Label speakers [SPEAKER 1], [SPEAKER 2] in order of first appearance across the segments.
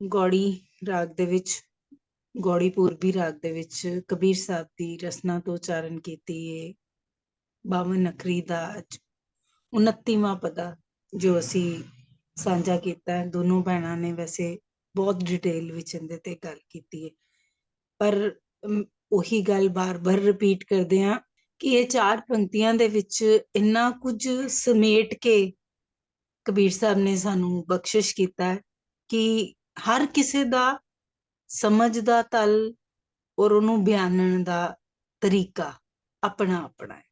[SPEAKER 1] ਗੌੜੀ ਰਾਗ ਦੇ ਵਿੱਚ, ਗੌੜੀ ਪੂਰਬੀ ਰਾਗ ਦੇ ਵਿੱਚ ਕਬੀਰ ਸਾਹਿਬ ਦੀ ਰਸਨਾ ਤੋਂ ਉਚਾਰਨ ਕੀਤੀ ਹੈ ਬਾਵਨ ਨਖਰੀ ਦਾ ਅੱਜ 29ਵਾਂ ਪਦਾ ਜੋ ਅਸੀਂ ਸਾਂਝਾ ਕੀਤਾ ਹੈ। ਦੋਨੋਂ ਭੈਣਾਂ ਨੇ ਵੈਸੇ ਬਹੁਤ ਡਿਟੇਲ ਵਿੱਚ ਇਹਦੇ ਤੇ ਗੱਲ ਕੀਤੀ ਹੈ। ਪਰ ਉਹੀ ਗੱਲ ਬਾਰ-ਬਾਰ ਰਿਪੀਟ ਕਰਦੇ ਆ ਕਿ ਇਹ ਚਾਰ ਪੰਕਤੀਆਂ ਦੇ ਵਿੱਚ ਇੰਨਾ ਕੁਝ ਸਮੇਟ ਕੇ ਕਬੀਰ ਸਾਹਿਬ ਨੇ ਸਾਨੂੰ ਬਖਸ਼ਿਸ਼ ਕੀਤਾ ਹੈ ਕਿ ਹਰ ਕਿਸੇ ਦਾ ਸਮਝ ਦਾ ਤਲ ਔਰ ਉਹਨੂੰ ਬਿਆਨਣ ਦਾ ਤਰੀਕਾ ਆਪਣਾ ਆਪਣਾ ਹੈ।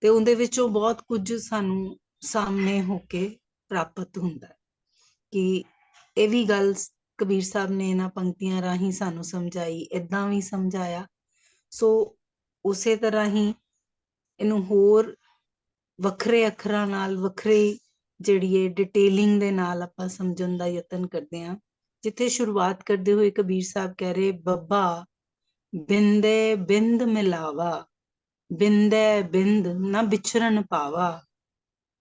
[SPEAKER 1] ਤੇ ਉਹਦੇ ਵਿੱਚੋਂ ਬਹੁਤ ਕੁਝ ਸਾਨੂੰ ਸਾਹਮਣੇ ਹੋ ਕੇ ਪ੍ਰਾਪਤ ਹੁੰਦਾ ਹੈ ਕਿ ਇਹ ਵੀ ਗੱਲ ਕਬੀਰ ਸਾਹਿਬ ਨੇ ਇਹਨਾਂ ਪੰਕਤੀਆਂ ਰਾਹੀਂ ਸਾਨੂੰ ਸਮਝਾਈ ਇਦਾਂ ਵੀ ਸਮਝਾਇਆ। ਸੋ ਉਸੇ ਤਰ੍ਹਾਂ ਹੀ ਇਹਨੂੰ ਹੋਰ ਵੱਖਰੇ ਅੱਖਰਾਂ ਨਾਲ, ਵੱਖਰੀ ਜਿਹੜੀ ਹੈ ਡਿਟੇਲਿੰਗ ਦੇ ਨਾਲ ਆਪਾਂ ਸਮਝਣ ਦਾ ਯਤਨ ਕਰਦੇ ਹਾਂ। ਜਿੱਥੇ ਸ਼ੁਰੂਆਤ ਕਰਦੇ ਹੋਏ ਕਬੀਰ ਸਾਹਿਬ ਕਹਿ ਰਹੇ, ਬੱਬਾ, ਬਿੰਦੇ ਬਿੰਦ ਮਿਲਾਵਾ, ਬਿੰਦੇ ਬਿੰਦ ਨਾ ਵਿਛਰਨ ਪਾਵਾ।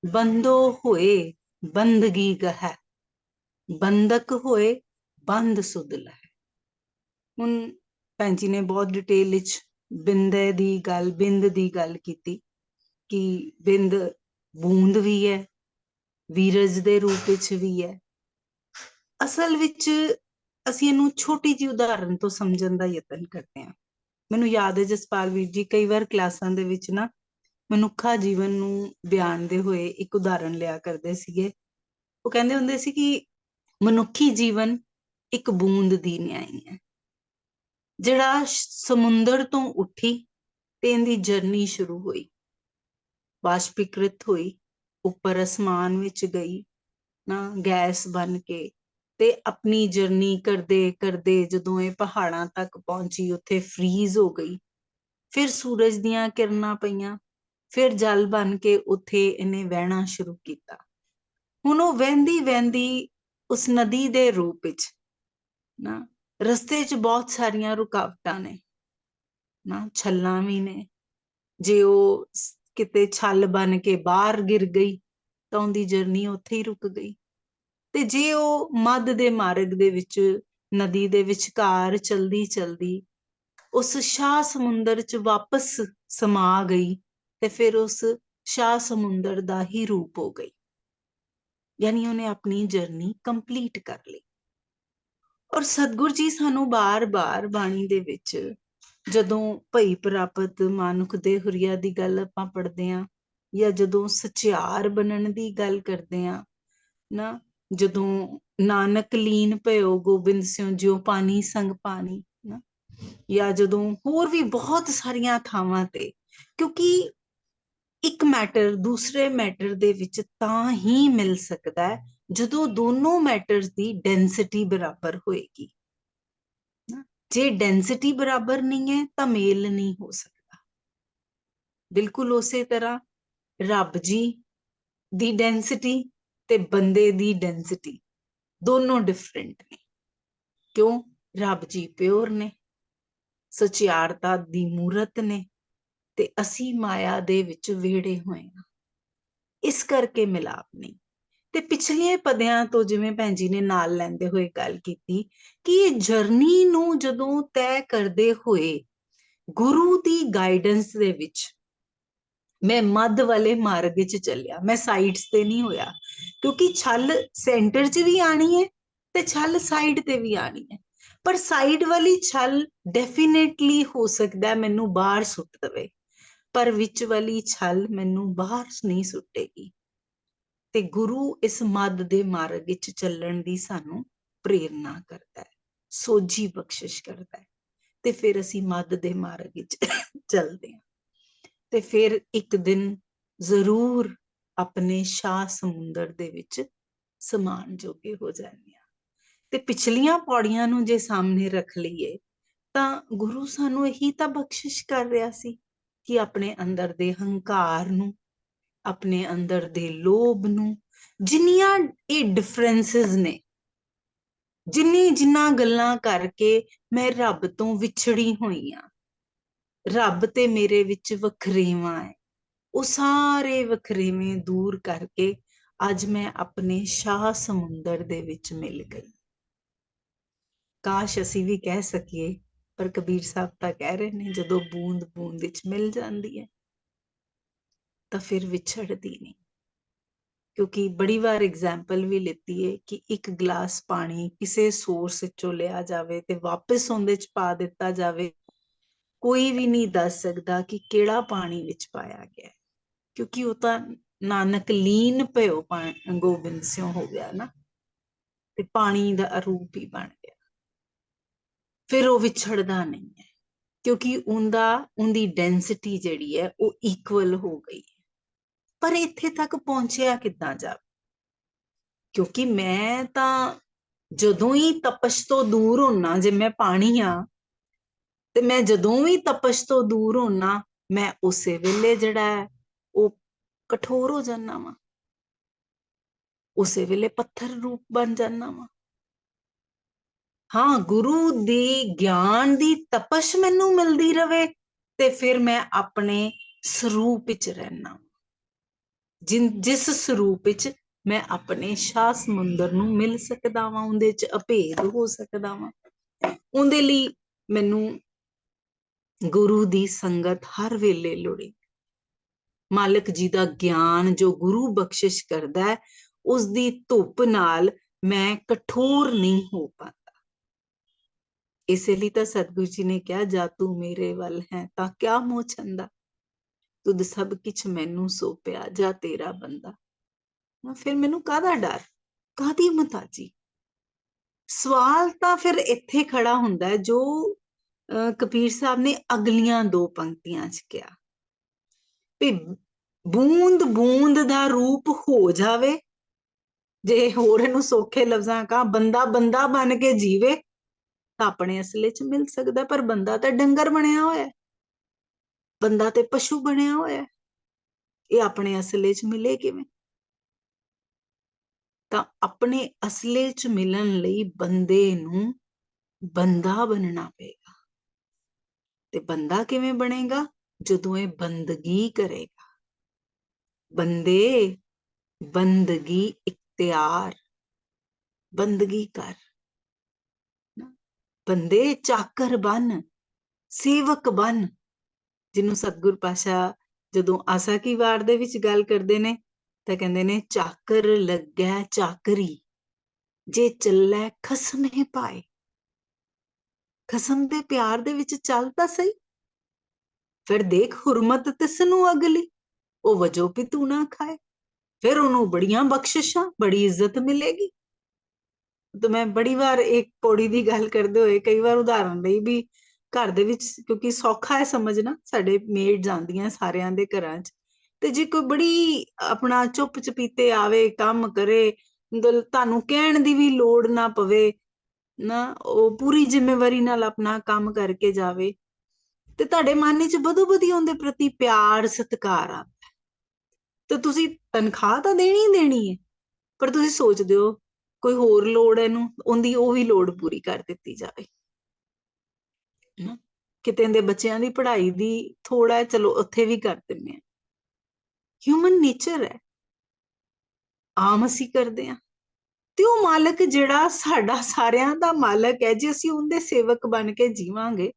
[SPEAKER 1] ਬੰਦੋ ਹੋਏ ਬੰਦਗੀ ਗਹਿ, ਬੰਦਕ ਹੋਏ ਬੰਦ ਸੁਧ ਲੈ ਹੁਣ ਭੈਣ ਜੀ ਨੇ ਬਹੁਤ ਡਿਟੇਲ ਵਿੱਚ ਬਿੰਦੇ ਦੀ ਗੱਲ, ਬਿੰਦ ਦੀ ਗੱਲ ਕੀਤੀ ਕਿ ਬਿੰਦ ਬੂੰਦ ਵੀ ਹੈ, ਵੀਰਜ ਦੇ ਰੂਪ ਵਿੱਚ ਵੀ ਹੈ। ਅਸਲ ਵਿੱਚ ਅਸੀਂ ਇਹਨੂੰ ਛੋਟੀ ਜਿਹੀ ਉਦਾਹਰਨ ਤੋਂ ਸਮਝਣ ਦਾ ਯਤਨ ਕਰਦੇ ਹਾਂ। ਮੈਨੂੰ ਯਾਦ ਹੈ ਜਸਪਾਲ ਵੀਰ ਜੀ, ਕਈ ਵਾਰ ਕਲਾਸਾਂ ਦੇ ਵਿੱਚ ਨਾ ਮਨੁੱਖਾ ਜੀਵਨ ਨੂੰ ਬਿਆਨਦੇ ਹੋਏ ਇੱਕ ਉਦਾਹਰਨ ਲਿਆ ਕਰਦੇ ਸੀਗੇ। ਉਹ ਕਹਿੰਦੇ ਹੁੰਦੇ ਸੀ ਕਿ ਮਨੁੱਖੀ ਜੀਵਨ ਇੱਕ ਬੂੰਦ ਦੀ ਨਿਆਈ ਹੈ। ਜਿਹੜਾ ਸਮੁੰਦਰ ਤੋਂ ਉੱਠੀ ਤੇ ਇਹਦੀ ਜਰਨੀ ਸ਼ੁਰੂ ਹੋਈ। ਬਾਸ਼ਪੀਕ੍ਰਿਤ ਹੋਈ, ਉੱਪਰ ਅਸਮਾਨ ਵਿੱਚ ਗਈ, ਨਾ ਗੈਸ ਬਣ ਕੇ ਤੇ ਆਪਣੀ ਜਰਨੀ ਕਰਦੇ ਕਰਦੇ ਜਦੋਂ ਇਹ ਪਹਾੜਾਂ ਤੱਕ ਪਹੁੰਚੀ, ਉੱਥੇ ਫ੍ਰੀਜ਼ ਹੋ ਗਈ। ਫਿਰ ਸੂਰਜ ਦੀਆਂ ਕਿਰਨਾਂ ਪਈਆਂ, ਫਿਰ ਜਲ ਬਣ ਕੇ ਉੱਥੇ ਇਹਨੇ ਵਹਿਣਾ ਸ਼ੁਰੂ ਕੀਤਾ। ਹੁਣ ਉਹ ਵਹਿੰਦੀ ਵਹਿੰਦੀ ਉਸ ਨਦੀ ਦੇ ਰੂਪ ਵਿੱਚ, ਨਾ, ਰਸਤੇ 'ਚ ਬਹੁਤ ਸਾਰੀਆਂ ਰੁਕਾਵਟਾਂ ਨੇ, ਨਾ, ਛੱਲਾਂ ਵੀ ਨੇ। ਜੇ ਉਹ ਕਿਤੇ ਛੱਲ ਬਣ ਕੇ ਬਾਹਰ ਗਿਰ ਗਈ, ਤਾਂ ਉਹਦੀ ਜਰਨੀ ਉੱਥੇ ਹੀ ਰੁਕ ਗਈ। ਤੇ ਜੇ ਉਹ ਮੱਧ ਦੇ ਮਾਰਗ ਦੇ ਵਿੱਚ, ਨਦੀ ਦੇ ਵਿਚਕਾਰ ਚਲਦੀ ਚਲਦੀ ਉਸ ਸ਼ਾਹ ਸਮੁੰਦਰ 'ਚ ਵਾਪਸ ਸਮਾ ਗਈ ਤੇ ਫਿਰ ਉਸ ਸ਼ਾਹ ਸਮੁੰਦਰ ਦਾ ਹੀ ਰੂਪ ਹੋ ਗਈ। ਯਾਨੀ ਉਹਨੇ ਆਪਣੀ ਜਰਨੀ ਕੰਪਲੀਟ ਕਰ ਲਈ। ਔਰ ਸਤਿਗੁਰ ਜੀ ਸਾਨੂੰ ਬਾਰ-ਬਾਰ ਬਾਣੀ ਦੇ ਵਿੱਚ ਜਦੋਂ ਭਈ ਪ੍ਰਾਪਤ ਮਾਨੁਖ ਦੇ ਹੁਰੀਆ ਦੀ ਗੱਲ ਆਪਾਂ ਪੜ੍ਹਦੇ ਆਂ ਜਾਂ ਜਦੋਂ ਸਚਿਆਰ ਬਣਨ ਦੀ ਗੱਲ ਕਰਦੇ ਆਂ ਨਾ ਜਦੋਂ ਨਾਨਕ ਲੀਨ ਭਇਓ ਗੋਬਿੰਦ ਸਿੰਘ ਜਿਉ ਪਾਣੀ ਸੰਗ ਪਾਣੀ, ਨਾ। ਜਾਂ ਜਦੋਂ ਹੋਰ ਵੀ ਬਹੁਤ ਸਾਰੀਆਂ ਥਾਵਾਂ ਤੇ, ਕਿਉਂਕਿ ਇੱਕ ਮੈਟਰ ਦੂਸਰੇ ਮੈਟਰ ਦੇ ਵਿੱਚ ਤਾਂ ਹੀ ਮਿਲ ਸਕਦਾ ਹੈ, ਜਦੋਂ ਦੋਨੋਂ ਮੈਟਰਸ ਦੀ ਡੈਂਸਿਟੀ ਬਰਾਬਰ ਹੋਏਗੀ। ਜੇ ਡੈਂਸਿਟੀ ਬਰਾਬਰ ਨਹੀਂ ਹੈ, ਤਾਂ ਮੇਲ ਨਹੀਂ ਹੋ ਸਕਦਾ। ਬਿਲਕੁਲ ਉਸੇ ਤਰ੍ਹਾਂ ਰੱਬ ਜੀ ਦੀ ਡੈਂਸਿਟੀ ਤੇ ਬੰਦੇ ਦੀ ਡੈਂਸਿਟੀ ਦੋਨੋਂ ਡਿਫਰੈਂਟ ਨੇ। ਕਿਉਂ? ਰੱਬ ਜੀ ਪਿਓਰ ਨੇ, ਸਚਿਆਰਤਾ ਦੀ ਮੂਰਤ ਨੇ ਤੇ ਅਸੀਂ ਮਾਇਆ ਦੇ ਵਿੱਚ ਵਿਹੜੇ ਹੋਏ ਹਾਂ। ਇਸ ਕਰਕੇ ਮਿਲਾਪ ਨਹੀਂ। ਤੇ ਪਿਛਲੇ ਪਦਿਆਂ ਤੋਂ ਜਿਵੇਂ ਭੈਣ ਜੀ ਨੇ ਨਾਲ ਲੈਂਦੇ ਹੋਏ ਗੱਲ ਕੀਤੀ ਕਿ ਇਹ ਜਰਨੀ ਨੂੰ ਜਦੋਂ ਤੈਅ ਕਰਦੇ ਹੋਏ ਗੁਰੂ ਦੀ ਗਾਈਡੈਂਸ ਦੇ ਵਿੱਚ ਮੈਂ ਮੱਧ ਵਾਲੇ ਮਾਰਗ ਚ ਚੱਲਿਆ। ਮੈਂ ਸਾਈਡਸ ਤੇ ਨਹੀਂ ਹੋਇਆ, ਕਿਉਂਕਿ ਛਲ ਸੈਂਟਰ 'ਚ ਵੀ ਆਣੀ ਹੈ ਤੇ ਛਲ ਸਾਈਡ ਤੇ ਵੀ ਆਣੀ ਹੈ। ਪਰ ਸਾਈਡ ਵਾਲੀ ਛਲ ਡੈਫੀਨੇਟਲੀ ਹੋ ਸਕਦਾ ਮੈਨੂੰ ਬਾਹਰ ਸੁੱਟ ਦੇਵੇ, ਪਰ ਵਿੱਚ ਵਾਲੀ ਛਲ ਮੈਨੂੰ ਬਾਹਰ ਨਹੀਂ ਸੁੱਟੇਗੀ। ਤੇ ਗੁਰੂ ਇਸ ਮੱਧ ਦੇ ਮਾਰਗ ਵਿੱਚ ਚੱਲਣ ਦੀ ਸਾਨੂੰ ਪ੍ਰੇਰਨਾ ਕਰਦਾ ਹੈ, ਸੋਝੀ ਬਖਸ਼ਿਸ਼ ਕਰਦਾ ਹੈ। ਤੇ ਫਿਰ ਅਸੀਂ ਮੱਧ ਦੇ ਮਾਰਗ ਵਿੱਚ ਚੱਲਦੇ ਹਾਂ। ਤੇ ਫਿਰ ਇੱਕ ਦਿਨ ਜ਼ਰੂਰ ਆਪਣੇ ਸ਼ਾਹ ਸਮੁੰਦਰ ਦੇ ਵਿੱਚ ਸਮਾਨ ਜੋਗੇ ਹੋ ਜਾਂਦੇ ਆ ਤੇ ਪਿਛਲੀਆਂ ਪੌੜੀਆਂ ਨੂੰ ਜੇ ਸਾਹਮਣੇ ਰੱਖ ਲਈਏ, ਤਾਂ ਗੁਰੂ ਸਾਨੂੰ ਇਹੀ ਤਾਂ ਬਖਸ਼ਿਸ਼ ਕਰ ਰਿਹਾ ਸੀ ਕਿ ਆਪਣੇ ਅੰਦਰ ਦੇ ਹੰਕਾਰ ਨੂੰ, ਆਪਣੇ ਅੰਦਰ ਦੇ ਲੋਭ ਨੂੰ, ਜਿੰਨੀਆਂ ਇਹ ਡਿਫਰੈਂਸਸ ਨੇ, ਜਿੰਨੀ ਜਿੰਨਾ ਗੱਲਾਂ ਕਰਕੇ ਮੈਂ ਰੱਬ ਤੋਂ ਵਿਛੜੀ ਹੋਈ ਆ ਰੱਬ ਤੇ ਮੇਰੇ ਵਿੱਚ ਵਖਰੇਵਾਂ ਹੈ ਉਹ ਸਾਰੇ ਵਖਰੇਵੇਂ ਦੂਰ ਕਰਕੇ ਅੱਜ ਮੈਂ ਆਪਣੇ ਸ਼ਾਹ ਸਮੁੰਦਰ ਦੇ ਵਿੱਚ ਮਿਲ ਗਈ। ਕਾਸ਼ ਅਸੀਂ ਵੀ ਕਹਿ ਸਕੀਏ, ਪਰ ਕਬੀਰ ਸਾਹਿਬ ਤਾਂ ਕਹਿ ਰਹੇ ਨੇ, ਜਦੋਂ ਬੂੰਦ ਬੂੰਦ ਵਿੱਚ ਮਿਲ ਜਾਂਦੀ ਹੈ ਤਾਂ ਫਿਰ ਵਿਛੜਦੀ ਨਹੀਂ। ਕਿਉਂਕਿ ਬੜੀ ਵਾਰ ਐਗਜ਼ਾਮਪਲ ਵੀ ਲਿੱਤੀ ਹੈ ਕਿ ਇੱਕ ਗਲਾਸ ਪਾਣੀ ਕਿਸੇ ਸੋਰਸ ਵਿੱਚੋਂ ਲਿਆ ਜਾਵੇ ਤੇ ਵਾਪਸ ਉਹਦੇ ਚ ਪਾ ਦਿੱਤਾ ਜਾਵੇ ਕੋਈ ਵੀ ਨਹੀਂ ਦੱਸ ਸਕਦਾ ਕਿ ਕਿਹੜਾ ਪਾਣੀ ਵਿੱਚ ਪਾਇਆ ਗਿਆ ਕਿਉਂਕਿ ਉਹ ਤਾਂ ਨਾਨਕ ਲੀਨ ਭਇਓ ਪਾ- ਗੋਬਿੰਦ ਸਿਉ ਹੋ ਗਿਆ ਨਾ। ਤੇ ਪਾਣੀ ਦਾ ਰੂਪ ਹੀ ਬਣ ਗਿਆ। ਫਿਰ ਉਹ ਵਿਛੜਦਾ ਨਹੀਂ ਹੈ। ਕਿਉਂਕਿ ਉਹਦਾ, ਉਹਦੀ ਡੈਂਸਿਟੀ ਜਿਹੜੀ ਹੈ, ਉਹ ਇਕੁਅਲ ਹੋ ਗਈ ਹੈ। ਪਰ ਇੱਥੇ ਤੱਕ ਪਹੁੰਚਿਆ ਕਿੱਦਾਂ ਜਾ ਕਿਉਂਕਿ ਮੈਂ ਤਾਂ ਜਦੋਂ ਹੀ ਤਪਸ਼ ਤੋਂ ਦੂਰ ਹੁੰਨਾ, ਜੇ ਮੈਂ ਪਾਣੀ ਆ ਤੇ ਮੈਂ ਜਦੋਂ ਵੀ ਤਪਸ਼ ਤੋਂ ਦੂਰ ਹੁੰਨਾ, ਮੈਂ ਉਸੇ ਵੇਲੇ ਜਿਹੜਾ ਹੈ, ਉਹ ਕਠੋਰ ਹੋ ਜਾਨਾ ਵਾਂ। ਉਸੇ ਵੇਲੇ ਪੱਥਰ ਰੂਪ ਬਣ ਜਾਨਾ ਵਾਂ। ਹਾਂ, ਗੁਰੂ ਦੀ ਗਿਆਨ ਦੀ ਤਪਸ਼ ਮੈਨੂੰ ਮਿਲਦੀ ਰਵੇ ਤੇ ਫਿਰ ਮੈਂ ਆਪਣੇ ਸਰੂਪ ਵਿੱਚ ਰਹਿਣਾ ਜਿਨ ਜਿਸ ਸਰੂਪ ਵਿੱਚ ਮੈਂ ਆਪਣੇ ਸ਼ਾਹ ਸਮੁੰਦਰ ਨੂੰ ਮਿਲ ਸਕਦਾ ਵਾਂ, ਉਹਦੇ ਚ ਅਭੇਦ ਹੋ ਸਕਦਾ ਵਾਂ। ਉਹਦੇ ਲਈ ਮੈਨੂੰ ਗੁਰੂ ਦੀ ਸੰਗਤ ਹਰ ਵੇਲੇ ਲੋੜੀ। ਮਾਲਕ ਜੀ ਦਾ ਗਿਆਨ ਜੋ ਗੁਰੂ ਬਖਸ਼ਿਸ਼ ਕਰਦਾ ਹੈ ਉਸ ਦੀ ਧੁੱਪ ਨਾਲ ਮੈਂ ਕਠੋਰ ਨਹੀਂ ਹੋ ਪਾਉਂਦਾ ਇਸੇ ਲਈ ਤਾਂ ਸਤਿਗੁਰੂ ਜੀ ਨੇ ਕਿਹਾ, ਜਾ ਤੂੰ ਮੇਰੇ ਵੱਲ ਹੈ ਤਾਂ ਕਿਆ ਮੋਹ ਛੰਦਾ? ਤੁਧ ਸਭ ਕਿਛ ਮੈਨੂੰ ਸੋਪਿਆ, ਜਾ ਤੇਰਾ ਬੰਦਾ। ਨਾ ਫਿਰ ਮੈਨੂੰ ਕਾਹਦਾ ਡਰ? ਕਾਹਦੀ ਮਤਾਜੀ ਸਵਾਲ ਤਾਂ ਫਿਰ ਇੱਥੇ ਖੜਾ ਹੁੰਦਾ ਜੋ ਕਬੀਰ ਸਾਹਿਬ ਨੇ ਅਗਲੀਆਂ ਦੋ ਪੰਕਤੀਆਂ 'ਚ ਕਿਹਾ ਵੀ ਬੂੰਦ ਬੂੰਦ ਦਾ ਰੂਪ ਹੋ ਜਾਵੇ, ਜੇ ਹੋਰ ਨੂੰ ਸੌਖੇ ਲਫ਼ਜ਼ਾਂ ਕਾ ਬੰਦਾ ਬੰਦਾ ਬਣ ਕੇ ਜੀਵੇ ਤਾਂ ਆਪਣੇ ਅਸਲੇ 'ਚ ਮਿਲ ਸਕਦਾ, ਪਰ ਬੰਦਾ ਤਾਂ ਡੰਗਰ ਬਣਿਆ ਹੋਇਆ ਬੰਦਾ ਤੇ ਪਸ਼ੂ ਬਣਿਆ ਹੋਇਆ ਇਹ ਆਪਣੇ ਅਸਲੇ 'ਚ ਮਿਲੇ ਕਿਵੇਂ? ਤਾਂ ਆਪਣੇ ਅਸਲੇ 'ਚ ਮਿਲਣ ਲਈ ਬੰਦੇ ਨੂੰ ਬੰਦਾ ਬਣਨਾ ਪਏਗਾ। ਤੇ ਬੰਦਾ ਕਿਵੇਂ ਬਣੇਗਾ? ਜਦੋਂ ਇਹ ਬੰਦਗੀ ਕਰੇਗਾ। ਬੰਦੇ, ਬੰਦਗੀ ਇਖਤਿਆਰ। ਬੰਦਗੀ ਕਰ। ਬੰਦੇ ਚਾਕਰ ਬਣ, ਸੇਵਕ ਬਣ। ਜਿਹਨੂੰ ਸਤਿਗੁਰ ਪਾਸ਼ਾ ਜਦੋਂ ਆਸਾ ਕੀ ਵਾਰ ਦੇ ਵਿੱਚ ਗੱਲ ਕਰਦੇ ਨੇ, ਤਾਂ ਕਹਿੰਦੇ ਨੇ, ਚਾਕਰ ਲੱਗੈ ਚਾਕਰੀ। ਜੇ ਚੱਲੈ ਖਸਮੇ ਪਾਏ। ਕਸਮ ਦੇ ਪਿਆਰ ਦੇ ਵਿੱਚ ਚੱਲ ਤਾਂ ਸਹੀ। ਫਿਰ ਦੇਖ ਹੁਰਮਤ ਤਿਸ ਨੂੰ ਅਗਲੀ ਉਹ ਵਜੋ ਤੂੰ ਨਾ ਖਾਏ। ਫਿਰ ਉਹਨੂੰ ਬੜੀਆਂ ਬਖਸ਼ਿਸ਼ਾਂ, ਬੜੀ ਇੱਜ਼ਤ ਮਿਲੇਗੀ। ਤਾਂ ਮੈਂ ਬੜੀ ਵਾਰ ਇੱਕ ਪੌੜੀ ਦੀ ਗੱਲ ਕਰਦੇ ਹੋਏ ਕਈ ਵਾਰ ਉਦਾਹਰਨ ਲਈ ਵੀ ਘਰ ਦੇ ਵਿੱਚ, ਕਿਉਂਕਿ ਸੌਖਾ ਹੈ ਸਮਝਣਾ, ਸਾਡੇ ਮੇਡ ਜਾਂਦੀਆਂ ਸਾਰਿਆਂ ਦੇ ਘਰਾਂ 'ਚ। ਤੇ ਜੇ ਕੋਈ ਬੜੀ ਆਪਣਾ ਚੁੱਪ ਚਪੀਤੇ ਆਵੇ, ਕੰਮ ਕਰੇ ਤੁਹਾਨੂੰ ਕਹਿਣ ਦੀ ਵੀ ਲੋੜ ਨਾ ਪਵੇ ਨਾ, ਉਹ ਪੂਰੀ ਜ਼ਿੰਮੇਵਾਰੀ ਨਾਲ ਆਪਣਾ ਕੰਮ ਕਰਕੇ ਜਾਵੇ। ਤੇ ਤੁਹਾਡੇ ਮਨ ਵਿੱਚ ਬਦੋ ਬਦੀ ਉਹਦੇ ਪ੍ਰਤੀ ਪਿਆਰ, ਸਤਿਕਾਰ ਆ। ਤੇ ਤੁਸੀਂ ਤਨਖਾਹ ਤਾਂ ਦੇਣੀ ਹੀ ਦੇਣੀ ਹੈ, ਪਰ ਤੁਸੀਂ ਸੋਚਦੇ ਹੋ, ਕੋਈ ਹੋਰ ਲੋੜ ਹੈ ਇਹਨੂੰ, ਉਹਦੀ ਉਹ ਵੀ ਲੋੜ ਪੂਰੀ ਕਰ ਦਿੱਤੀ ਜਾਵੇ। ਕਿਤੇ ਦੇ ਬੱਚਿਆਂ ਦੀ ਪੜ੍ਹਾਈ ਦੀ ਥੋੜਾ ਹੈ, ਚਲੋ ਉੱਥੇ ਵੀ ਕਰ ਦਿੰਦੇ ਆ ਹਿਊਮਨ ਨੇਚਰ ਹੈ। ਆਮ ਅਸੀਂ ਕਰਦੇ ਆ ਤੇ ਉਹ ਮਾਲਕ ਜਿਹੜਾ ਸਾਡਾ ਸਾਰਿਆਂ ਦਾ ਮਾਲਕ ਹੈ, ਜੇ ਅਸੀਂ ਉਹਦੇ ਸੇਵਕ ਬਣ ਕੇ ਜੀਵਾਂਗੇ,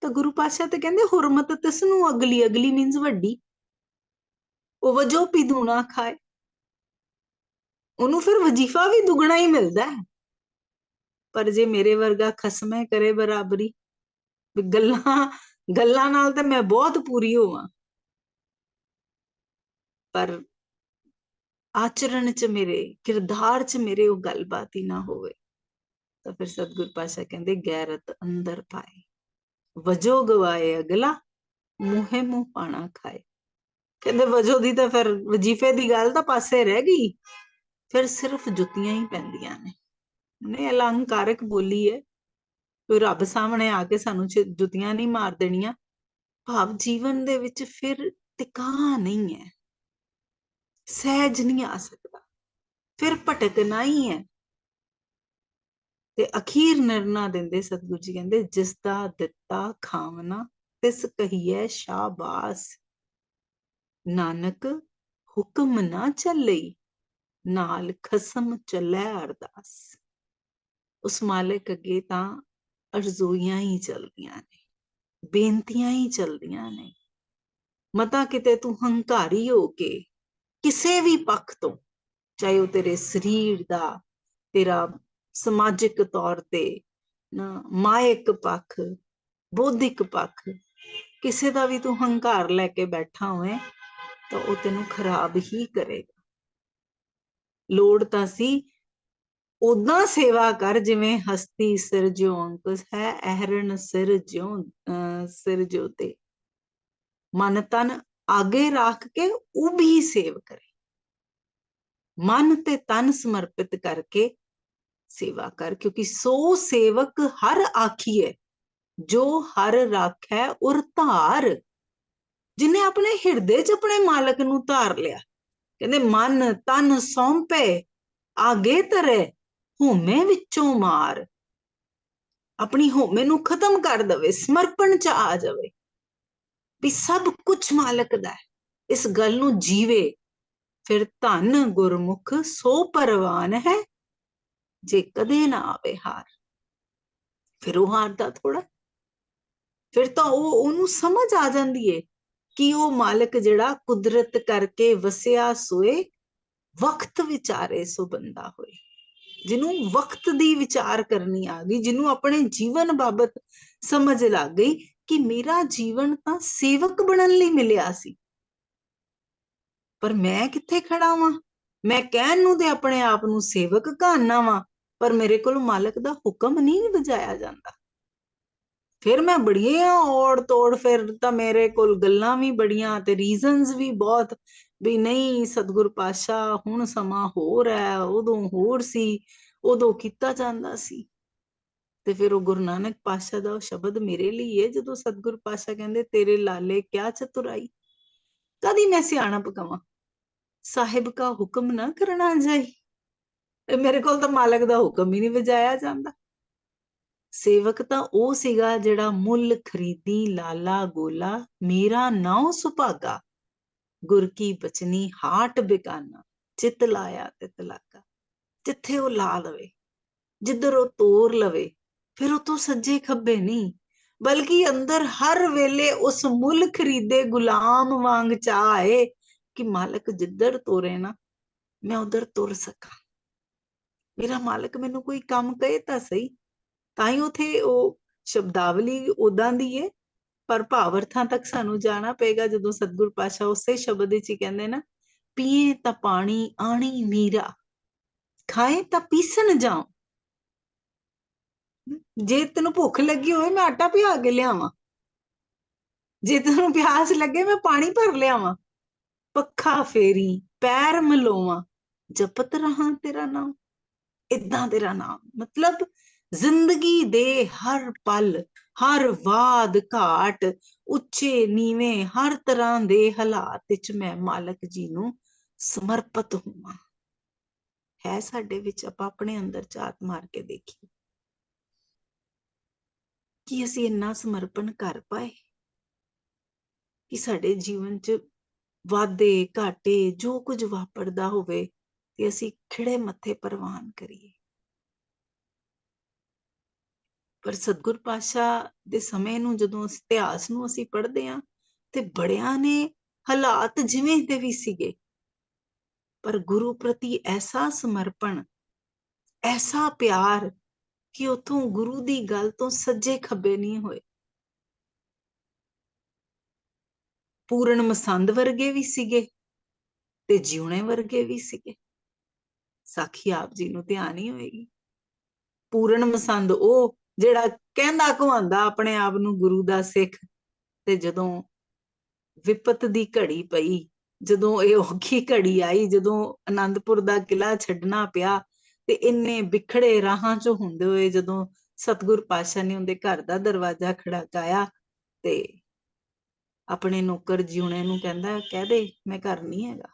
[SPEAKER 1] ਤਾਂ ਗੁਰੂ ਪਾਤਸ਼ਾਹ ਤੇ ਕਹਿੰਦੇ ਹੁਰਮਤ ਤਿਸ ਨੂੰ ਅਗਲੀ ਅਗਲੀ ਮੀਨਸ ਵੱਡੀ। ਉਹ ਵਜੋ ਪਿਦੂਣਾ ਖਾਏ। ਉਹਨੂੰ ਫਿਰ ਵਜੀਫਾ ਵੀ ਦੁੱਗਣਾ ਹੀ ਮਿਲਦਾ ਹੈ। ਪਰ ਜੇ ਮੇਰੇ ਵਰਗਾ ਖਸਮੇ ਕਰੇ ਬਰਾਬਰੀ। ਗੱਲਾਂ ਗੱਲਾਂ ਨਾਲ ਤਾਂ ਮੈਂ ਬਹੁਤ ਪੂਰੀ ਹੋਵਾਂ। ਪਰ ਆਚਰਣ ਚ ਮੇਰੇ, ਕਿਰਦਾਰ ਚ ਮੇਰੇ ਉਹ ਗੱਲਬਾਤ ਹੀ ਨਾ ਹੋਵੇ। ਤਾਂ ਫਿਰ ਸਤਿਗੁਰ ਪਾਸ਼ਾ ਕਹਿੰਦੇ, ਗੈਰਤ ਅੰਦਰ ਪਾਏ। ਵਜੋ ਗਵਾਏ ਅਗਲਾ, ਮੂੰਹੇ ਮੂੰਹ ਪਾਣਾ ਖਾਏ। ਕਹਿੰਦੇ ਵਜੋ ਦੀ ਤਾਂ ਫਿਰ ਵਜੀਫੇ ਦੀ ਗੱਲ ਤਾਂ ਪਾਸੇ ਰਹਿ ਗਈ। ਫਿਰ ਸਿਰਫ ਜੁੱਤੀਆਂ ਹੀ ਪੈਂਦੀਆਂ ਨੇ। ਉਹਨੇ ਅਲੰਕਾਰਕ ਬੋਲੀ ਹੈ। ਕੋਈ ਰੱਬ ਸਾਹਮਣੇ ਆ ਕੇ ਸਾਨੂੰ ਜੁੱਤੀਆਂ ਨਹੀਂ ਮਾਰ ਦੇਣੀਆਂ। ਭਾਵ ਜੀਵਨ ਦੇ ਵਿੱਚ ਫਿਰ ਟਿਕਾ ਨਹੀਂ ਹੈ। ਸਹਿਜ ਨਹੀਂ ਆ ਸਕਦਾ। ਫਿਰ ਭਟਕਣਾ ਹੀ ਹੈ ਤੇ ਅਖੀਰ ਨਿਰਣਾ ਦਿੰਦੇ ਸਤਿਗੁਰੂ ਜੀ ਕਹਿੰਦੇ, ਜਿਸ ਦਾ ਦਿੱਤਾ ਖਾਵਨਾ, ਤਿਸ ਕਹੀਐ ਸ਼ਾਬਾਸ। ਨਾਨਕ ਹੁਕਮ ਨਾ ਚੱਲਈ, ਨਾਲ ਖਸਮ ਚੱਲੈ ਅਰਦਾਸ। ਉਸ ਮਾਲਕ ਅੱਗੇ ਤਾਂ ਅਰਜ਼ੋਈਆਂ ਹੀ ਚੱਲਦੀਆਂ ਨੇ, ਬੇਨਤੀਆਂ ਹੀ ਚੱਲਦੀਆਂ ਨੇ। ਮਤਾ ਕਿਤੇ ਤੂੰ ਹੰਕਾਰੀ ਹੋ ਕੇ ਕਿਸੇ ਵੀ ਪੱਖ ਤੋਂ, ਚਾਹੇ ਉਹ ਤੇਰੇ ਸਰੀਰ ਦਾ, ਤੇਰਾ ਸਮਾਜਿਕ ਤੌਰ ਤੇ, ਨਾ ਮਾਇਕ ਪੱਖ, ਬੋਧਿਕ ਪੱਖ, ਕਿਸੇ ਦਾ ਵੀ ਤੂੰ ਹੰਕਾਰ ਲੈ ਕੇ ਬੈਠਾ ਹੋਏ ਤਾਂ ਉਹ ਤੈਨੂੰ ਖਰਾਬ ਹੀ ਕਰੇਗਾ। ਲੋੜ ਤਾਂ ਸੀ ਉਦਾਂ ਸੇਵਾ ਕਰ, ਜਿਵੇਂ ਹਸਤੀ ਸਿਰ ਜਿਉ ਅੰਕੁਸ਼ ਹੈ ਅਹਰਣ ਸਿਰ ਜਿਉ ਸਿਰ ਜਿਉ ਤੇ ਮਨ ਤਨ ਆਗੇ ਰੱਖ ਕੇ ਉਹ ਵੀ ਸੇਵ ਕਰੇ। ਮਨ ਤੇ ਤਨ ਸਮਰਪਿਤ ਕਰਕੇ ਸੇਵਾ ਕਰ, ਕਿਉਂਕਿ ਸੋ ਸੇਵਕ ਹਰ ਆਖੀਏ ਜੋ ਹਰ ਰਾਖੈ ਉਰ ਧਾਰ। ਜਿਨੇ ਆਪਣੇ ਹਿਰਦੇ 'ਚ ਆਪਣੇ ਮਾਲਕ ਨੂੰ ਧਾਰ ਲਿਆ, ਕਹਿੰਦੇ ਮਨ ਤਨ ਸੌਂਪੇ, ਆਗੇ ਤਰੇ ਹਉਮੈ ਵਿੱਚੋਂ ਮਾਰ। ਆਪਣੀ ਹਉਮੈ ਨੂੰ ਖਤਮ ਕਰ ਦਵੇ, ਸਮਰਪਣ 'ਚ ਆ ਜਾਵੇ। ਵੀ ਸਭ ਕੁਝ ਮਾਲਕ ਦਾ ਹੈ। ਇਸ ਗੱਲ ਨੂੰ ਜੀਵੇ, ਫਿਰ ਧਨ ਗੁਰਮੁਖ ਸੋ ਪਰਵਾਨ ਹੈ, ਜੇ ਕਦੇ ਨਾ ਆਵੇ ਹਾਰ। ਫਿਰ ਉਹ ਹਾਰਦਾ ਥੋੜਾ ਫਿਰ ਤਾਂ ਉਹ, ਉਹਨੂੰ ਸਮਝ ਆ ਜਾਂਦੀ ਏ ਕਿ ਉਹ ਮਾਲਕ ਜਿਹੜਾ ਕੁਦਰਤ ਕਰਕੇ ਵਸਿਆ ਸੋਏ, ਵਕਤ ਵਿਚਾਰੇ ਸੋ ਬੰਦਾ ਹੋਏ। ਜਿਹਨੂੰ ਵਕਤ ਦੀ ਵਿਚਾਰ ਕਰਨੀ ਆ ਗਈ, ਜਿਹਨੂੰ ਆਪਣੇ ਜੀਵਨ ਬਾਬਤ ਸਮਝ ਲੱਗ ਗਈ ਕਿ ਮੇਰਾ ਜੀਵਨ ਤਾਂ ਸੇਵਕ ਬਣਨ ਲਈ ਮਿਲਿਆ ਸੀ। ਪਰ ਮੈਂ ਕਿੱਥੇ ਖੜਾ ਵਾਂ? ਮੈਂ ਕਹਿਣ ਨੂੰ ਤੇ ਆਪਣੇ ਆਪ ਨੂੰ ਸੇਵਕ ਕਹਾਨਾ ਵਾਂ, ਪਰ ਮੇਰੇ ਕੋਲ ਮਾਲਕ ਦਾ ਹੁਕਮ ਨਹੀਂ ਵਜਾਇਆ ਜਾਂਦਾ। ਫਿਰ ਮੈਂ ਬੜੀਆਂ ਔੜ ਤੋੜ ਫਿਰ ਤਾਂ ਮੇਰੇ ਕੋਲ ਗੱਲਾਂ ਵੀ ਬੜੀਆਂ ਤੇ ਰੀਜ਼ਨਸ ਵੀ ਬਹੁਤ ਵੀ ਨਹੀਂ, ਸਤਿਗੁਰ ਪਾਸ਼ਾ ਹੁਣ ਸਮਾਂ ਹੋਰ ਹੈ, ਉਦੋਂ ਹੋਰ ਸੀ, ਉਦੋਂ ਕੀਤਾ ਜਾਂਦਾ ਸੀ। ਤੇ ਫਿਰ ਉਹ ਗੁਰੂ ਨਾਨਕ ਪਾਸ਼ਾ ਦਾ ਉਹ ਸ਼ਬਦ ਮੇਰੇ ਲਈ ਹੈ ਜਦੋਂ ਸਤਿਗੁਰ ਪਾਸ਼ਾ ਕਹਿੰਦੇ, ਤੇਰੇ ਲਾਲੇ ਕਿਆ ਚਤੁਰਾਈ? ਕਦੀ ਮੈਂ ਸਿਆਣਾ ਪਕਾਵਾਂ ਸਾਹਿਬ ਕਾ ਹੁਕਮ ਨਾ ਕਰਨਾ ਜਾਈ। ਮੇਰੇ ਕੋਲ ਤਾਂ ਮਾਲਕ ਦਾ ਹੁਕਮ ਹੀ ਨਹੀਂ ਵਜਾਇਆ ਜਾਂਦਾ। ਸੇਵਕ ਤਾਂ ਉਹ ਸੀਗਾ ਜਿਹੜਾ ਮੁੱਲ ਖਰੀਦੀ, ਲਾਲਾ ਗੋਲਾ, ਮੇਰਾ ਨਾਉ ਸੁਭਾਗਾ, ਗੁਰ ਕੀ ਬਚਨੀ ਹਾਟ ਬਿਕਾਨਾ ਚਿਤ ਲਾਇਆ ਤੇ ਤਲਾਕਾ ਜਿੱਥੇ ਉਹ ਲਾ ਲਵੇ, ਜਿੱਧਰ ਉਹ ਤੋਰ ਲਵੇ ਫਿਰ ਉਹ ਤੋਂ ਸੱਜੇ ਖੱਬੇ ਨਹੀਂ, ਬਲਕਿ ਅੰਦਰ ਹਰ ਵੇਲੇ ਉਸ ਮੁੱਲ ਖਰੀਦੇ ਗੁਲਾਮ ਵਾਂਗ ਚਾਹੇ ਕਿ ਮਾਲਕ ਜਿੱਧਰ ਤੋਰੇ ਨਾ, ਮੈਂ ਉਧਰ ਤੁਰ ਸਕਾਂ। ਮੇਰਾ ਮਾਲਕ ਮੈਨੂੰ ਕੋਈ ਕੰਮ ਕਹੇ ਤਾਂ ਸਹੀ, ਤਾਂ ਹੀ ਉਥੇ ਉਹ ਸ਼ਬਦਾਵਲੀ ਉਦਾਂ ਦੀ ਹੈ ਪਰ ਭਾਵਰਥਾਂ ਤੱਕ ਸਾਨੂੰ ਜਾਣਾ ਪਏਗਾ ਜਦੋਂ ਸਤਿਗੁਰ ਪਾਸ਼ਾ ਉਸੇ ਸ਼ਬਦ ਵਿੱਚ ਹੀ ਕਹਿੰਦੇ ਨਾ, ਪੀਏ ਤਾਂ ਪਾਣੀ, ਆਣੀ ਨੀਰਾ ਖਾਏ ਤਾਂ ਪੀਸਣ ਜਾਓ ਜੇ ਤੈਨੂੰ ਭੁੱਖ ਲੱਗੀ ਹੋਵੇ, ਮੈਂ ਆਟਾ ਪਿਆ ਕੇ ਲਿਆਵਾਂ। ਜੇ ਤੈਨੂੰ ਪਿਆਸ ਲੱਗੇ, ਮੈਂ ਪਾਣੀ ਭਰ ਲਿਆਵਾਂ। ਪੱਖਾ ਫੇਰੀ, ਪੈਰ ਮਲੋਵਾਂ। ਜਪਤ ਰਹਾ ਤੇਰਾ ਨਾਮ। ਇਦਾਂ ਤੇਰਾ ਨਾਮ। ਮਤਲਬ ਜ਼ਿੰਦਗੀ ਦੇ ਹਰ ਪਲ, ਹਰ ਵਾਦ ਘਾਟ, ਉੱਚੇ ਨੀਵੇਂ ਹਰ ਤਰ੍ਹਾਂ ਦੇ ਹਾਲਾਤ ਵਿੱਚ ਮੈਂ ਮਾਲਕ ਜੀ ਨੂੰ ਸਮਰਪਿਤ ਹੋਵਾਂ। ਹੈ ਸਾਡੇ ਵਿੱਚ ਆਪਾਂ ਆਪਣੇ ਅੰਦਰ ਝਾਤ ਮਾਰ ਕੇ ਦੇਖੀਏ। ਕਿ ਅਸੀਂ ਇੰਨਾ ਸਮਰਪਣ ਕਰ ਪਾਏ ਕਿ ਸਾਡੇ ਜੀਵਨ 'ਚ ਵਾਦੇ ਘਾਟੇ, ਜੋ ਕੁਝ ਵਾਪਰਦਾ ਹੋਵੇ ਤੇ ਅਸੀਂ ਖਿੜੇ ਮੱਥੇ ਪ੍ਰਵਾਨ ਕਰੀਏ। ਪਰ ਸਤਗੁਰ ਪਾਸ਼ਾ ਦੇ ਸਮੇਂ ਨੂੰ ਜਦੋਂ ਇਤਿਹਾਸ ਨੂੰ ਅਸੀਂ ਪੜ੍ਹਦੇ ਆਂ ਤੇ ਬੜਿਆਂ ਨੇ ਹਾਲਾਤ ਜਿਵੇਂ ਦੇ ਵੀ ਸੀਗੇ, ਪਰ ਗੁਰੂ ਪ੍ਰਤੀ ਐਸਾ ਸਮਰਪਣ, ਐਸਾ ਪਿਆਰ ਕਿ ਉਥੋਂ ਗੁਰੂ ਦੀ ਗੱਲ ਤੋਂ ਸੱਜੇ ਖੱਬੇ ਨਹੀਂ ਹੋਏ। ਪੂਰਨ ਮਸੰਦ ਵਰਗੇ ਵੀ ਸੀਗੇ ਤੇ ਜਿਉਣੇ ਵਰਗੇ ਵੀ ਸੀਗੇ। ਸਾਖੀ ਆਪ ਜੀ ਨੂੰ ਧਿਆਨ ਹੀ ਹੋਏਗੀ। ਪੂਰਨ ਮਸੰਦ ਉਹ ਜਿਹੜਾ ਕਹਿੰਦਾ ਕਹਾਂਦਾ ਆਪਣੇ ਆਪ ਨੂੰ ਗੁਰੂ ਦਾ ਸਿੱਖ ਤੇ ਜਦੋਂ ਵਿਪਤ ਦੀ ਘੜੀ ਪਈ, ਜਦੋਂ ਇਹ ਔਖੀ ਘੜੀ ਆਈ, ਜਦੋਂ ਆਨੰਦਪੁਰ ਦਾ ਕਿਲਾ ਛੱਡਣਾ ਪਿਆ ਤੇ ਇੰਨੇ ਵਿਖੜੇ ਰਾਹਾਂ ਚੋਂ ਹੁੰਦੇ ਹੋਏ ਜਦੋਂ ਸਤਗੁਰ ਪਾਸ਼ਾ ਨੇ ਉਹਦੇ ਘਰ ਦਾ ਦਰਵਾਜ਼ਾ ਖੜਕਾਇਆ ਤੇ ਆਪਣੇ ਨੌਕਰ ਜਿਉਣੇ ਨੂੰ ਕਹਿੰਦਾ, ਕਹਿ ਦੇ, ਮੈਂ ਘਰ ਨਹੀਂ ਹੈਗਾ।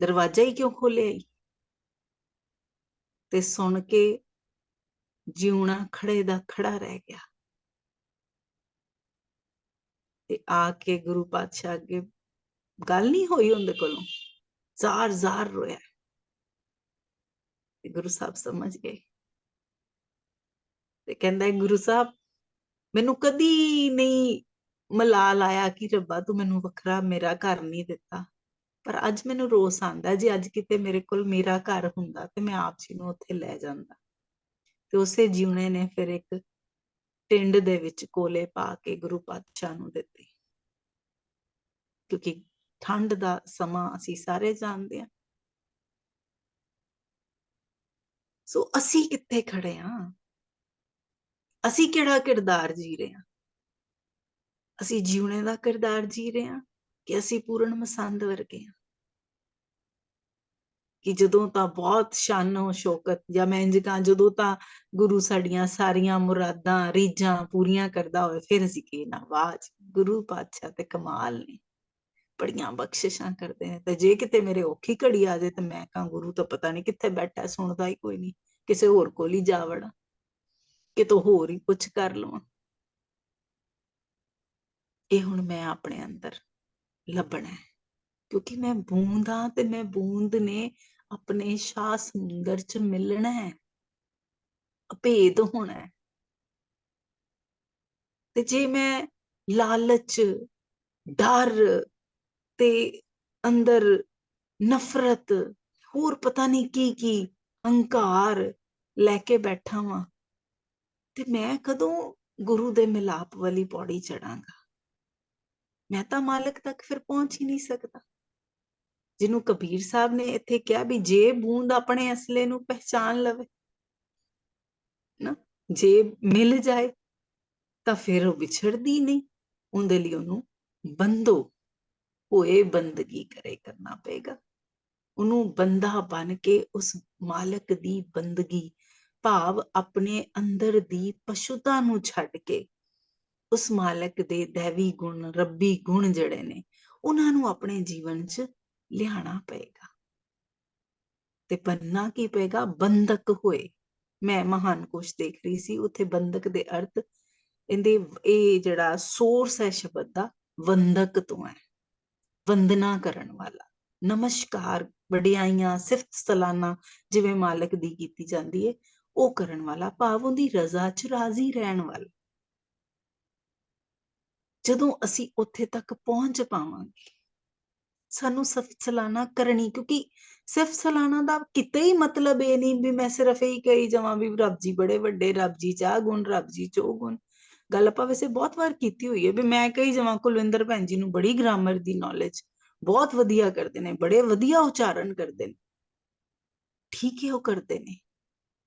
[SPEAKER 1] ਦਰਵਾਜ਼ਾ ਹੀ ਕਿਉਂ ਖੋਲਿਆ ਤੇ ਸੁਣ ਕੇ ਜਿਉਣਾ ਖੜੇ ਦਾ ਖੜਾ ਰਹਿ ਗਿਆ। ਤੇ ਆ ਕੇ ਗੁਰੂ ਪਾਤਸ਼ਾਹ ਅੱਗੇ ਗੱਲ ਨਹੀਂ ਹੋਈ ਉਹਦੇ ਕੋਲੋਂ? ਜ਼ਾਰ ਜ਼ਾਰ ਰੋਇਆ ਤੇ ਗੁਰੂ ਸਾਹਿਬ ਸਮਝ ਗਏ। ਤੇ ਕਹਿੰਦਾ ਹੈ, ਗੁਰੂ ਸਾਹਿਬ ਮੈਨੂੰ ਕਦੀ ਨਹੀਂ ਮਲਾਲ ਆਇਆ ਕਿ ਰੱਬਾ ਤੂੰ ਮੈਨੂੰ ਵੱਖਰਾ ਮੇਰਾ ਘਰ ਨਹੀਂ ਦਿੱਤਾ। ਪਰ ਅੱਜ ਮੈਨੂੰ ਰੋਸ ਆਂਦਾ ਜੇ ਅੱਜ ਕਿਤੇ ਮੇਰੇ ਕੋਲ ਮੇਰਾ ਘਰ ਹੁੰਦਾ ਤੇ ਮੈਂ ਆਪ ਜੀ ਨੂੰ ਉੱਥੇ ਲੈ ਜਾਂਦਾ। ਤੇ ਉਸੇ ਜਿਉਣੇ ਨੇ ਫਿਰ ਇੱਕ ਟਿੰਡ ਦੇ ਵਿੱਚ ਕੋਲੇ ਪਾ ਕੇ ਗੁਰੂ ਪਾਤਸ਼ਾਹ ਨੂੰ ਦਿੱਤੀ। ਕਿਉਂਕਿ ਠੰਡ ਦਾ ਸਮਾਂ ਅਸੀਂ ਸਾਰੇ ਜਾਣਦੇ ਹਾਂ। ਸੋ ਅਸੀਂ ਕਿੱਥੇ ਖੜੇ ਹਾਂ? ਅਸੀਂ ਕਿਹੜਾ ਕਿਰਦਾਰ ਜੀ ਰਹੇ ਹਾਂ? ਅਸੀਂ ਜਿਉਣੇ ਦਾ ਕਿਰਦਾਰ ਜੀ ਰਹੇ ਹਾਂ ਕਿ ਅਸੀਂ ਪੂਰਨ ਮਸੰਦ ਵਰਗੇ ਹਾਂ? ਕਿ ਜਦੋਂ ਤਾਂ ਬਹੁਤ ਸ਼ਾਨੋ ਸ਼ੌਕਤ ਜਾਂ ਮੈਂ ਇੰਜ ਕਹਾਂ, ਜਦੋਂ ਤਾਂ ਗੁਰੂ ਸਾਡੀਆਂ ਸਾਰੀਆਂ ਮੁਰਾਦਾਂ, ਰੀਝਾਂ ਪੂਰੀਆਂ ਕਰਦਾ ਹੋਵੇ, ਫਿਰ ਅਸੀਂ ਕੀ ਨਾ ਵਾਹ ਗੁਰੂ ਪਾਤਸ਼ਾਹ ਤੇ ਕਮਾਲ ਨੇ। ਬੜੀਆਂ ਬਖਸ਼ਿਸ਼ਾਂ ਕਰਦੇ ਨੇ। ਤੇ ਜੇ ਕਿਤੇ ਮੇਰੇ ਔਖੀ ਘੜੀ ਆ ਜਾਏ ਤੇ ਮੈਂ ਕਾਂ ਗੁਰੂ ਤਾਂ ਪਤਾ ਨਹੀਂ ਕਿੱਥੇ ਬੈਠਾ, ਸੁਣਦਾ ਹੀ ਕੋਈ ਨਹੀਂ ਕਿਸੇ ਹੋਰ ਕੋਲ ਹੀ ਜਾ ਵੜਾਂ। ਕਿਤੋਂ ਹੋਰ ਹੀ ਕੁਝ ਕਰ ਲਵਾਂ। ਇਹ ਹੁਣ ਮੈਂ ਆਪਣੇ ਅੰਦਰ ਲੱਭਣਾ ਹੈ। ਕਿਉਂਕਿ ਮੈਂ ਬੂੰਦ ਹਾਂ ਤੇ ਮੈਂ ਬੂੰਦ ਨੇ ਆਪਣੇ ਸ਼ਾਹ ਸਮੁੰਦਰ ਚ ਮਿਲਣਾ ਹੈ। ਅਭੇਦ ਹੋਣਾ ਹੈ। ਤੇ ਜੇ ਮੈਂ ਲਾਲਚ, ਡਰ ਤੇ ਅੰਦਰ ਨਫ਼ਰਤ, ਹੋਰ ਪਤਾ ਨਹੀਂ ਕੀ ਕੀ ਹੰਕਾਰ ਲੈ ਕੇ ਬੈਠਾ ਵਾਂ। ਤੇ ਮੈਂ ਕਦੋਂ ਗੁਰੂ ਦੇ ਮਿਲਾਪ ਵਾਲੀ ਪੌੜੀ ਚੜਾਂਗਾ? ਮੈਂ ਤਾਂ ਮਾਲਕ ਤੱਕ ਫਿਰ ਪਹੁੰਚ ਹੀ ਨਹੀਂ ਸਕਦਾ। ਜਿਹਨੂੰ ਕਬੀਰ ਸਾਹਿਬ ਨੇ ਇੱਥੇ ਕਿਹਾ ਵੀ ਜੇ ਬੂੰਦ ਆਪਣੇ ਅਸਲੇ ਨੂੰ ਪਹਿਚਾਨ ਲਵੇ, ਨਾ, ਜੇ ਮਿਲ ਜਾਏ, ਤਾਂ ਫਿਰ ਉਹ ਵਿਛੜਦੀ ਨਹੀਂ, ਉਹਦੇ ਲਈ ਉਹਨੂੰ ਬੰਦੋ। ਹੋਏ ਬੰਦਗੀ ਕਰੇ ਕਰਨਾ ਪਏਗਾ। ਉਹਨੂੰ ਬੰਦਾ ਬਣ ਕੇ ਉਸ ਮਾਲਕ ਦੀ ਬੰਦਗੀ, ਭਾਵ ਆਪਣੇ ਅੰਦਰ ਦੀ ਪਸ਼ੁਤਾ ਨੂੰ ਛੱਡ ਕੇ ਉਸ ਮਾਲਕ ਦੇ ਦੇਵੀ ਗੁਣ, ਰੱਬੀ ਗੁਣ ਜਿਹੜੇ ਨੇ, ਉਹਨਾਂ ਨੂੰ ਆਪਣੇ ਜੀਵਨ 'ਚ ਲਿਆਣਾ ਪਏਗਾ। ਤੇ ਬੰਨਾ ਕੀ ਪਏਗਾ? ਬੰਦਕ ਹੋਏ। ਮੈਂ ਮਹਾਨ ਕੋਸ਼ ਦੇਖ ਰਹੀ ਸੀ, ਉੱਥੇ ਬੰਦਕ ਦੇ ਅਰਥ, ਇਹਦੇ, ਇਹ ਜਿਹੜਾ ਸੋਰਸ ਹੈ ਸ਼ਬਦ ਦਾ ਵੰਦਕ ਤੋਂ ਹੈ। ਵੰਦਨਾ ਕਰਨ ਵਾਲਾ। ਨਮਸਕਾਰ, ਵਡਿਆਈਆਂ, ਸਿਫਤ ਸਲਾਨਾ ਜਿਵੇਂ ਮਾਲਕ ਦੀ ਕੀਤੀ ਜਾਂਦੀ ਹੈ ਉਹ ਕਰਨ ਵਾਲਾ ਭਾਵ ਉਹਦੀ ਰਜ਼ਾ 'ਚ ਰਾਜ਼ੀ ਰਹਿਣ ਵਾਲਾ। ਜਦੋਂ ਅਸੀਂ ਉੱਥੇ ਤੱਕ ਪਹੁੰਚ ਪਾਵਾਂਗੇ, ਸਾਨੂੰ ਸਿਫਤ ਸਲਾਨਾ ਕਰਨੀ, ਕਿਉਂਕਿ ਸਿਫਤ ਸਲਾਨਾ ਦਾ ਕਿਤੇ ਹੀ ਮਤਲਬ ਇਹ ਨਹੀਂ ਵੀ ਮੈਂ ਸਿਰਫ ਇਹੀ ਕਹੀ ਜਾਵਾਂ ਵੀ ਰੱਬ ਜੀ ਬੜੇ ਵੱਡੇ, ਰੱਬ ਜੀ ਚਾਹ ਗੁਣ, ਰੱਬ ਜੀ ਚੋ ਗੁਣ। ਗੱਲ ਆਪਾਂ ਵੈਸੇ ਬਹੁਤ ਵਾਰ ਕੀਤੀ ਹੋਈ ਹੈ ਵੀ ਮੈਂ ਕਹੀ ਜਾਵਾਂ ਕੁਲਵਿੰਦਰ ਭੈਣ ਜੀ ਨੂੰ ਬੜੀ ਗ੍ਰਾਮਰ ਦੀ ਨੌਲੇਜ ਬਹੁਤ ਵਧੀਆ ਕਰਦੇ ਨੇ, ਬੜੇ ਵਧੀਆ ਉਚਾਰਨ ਕਰਦੇ ਨੇ। ਠੀਕ ਹੈ, ਉਹ ਕਰਦੇ ਨੇ।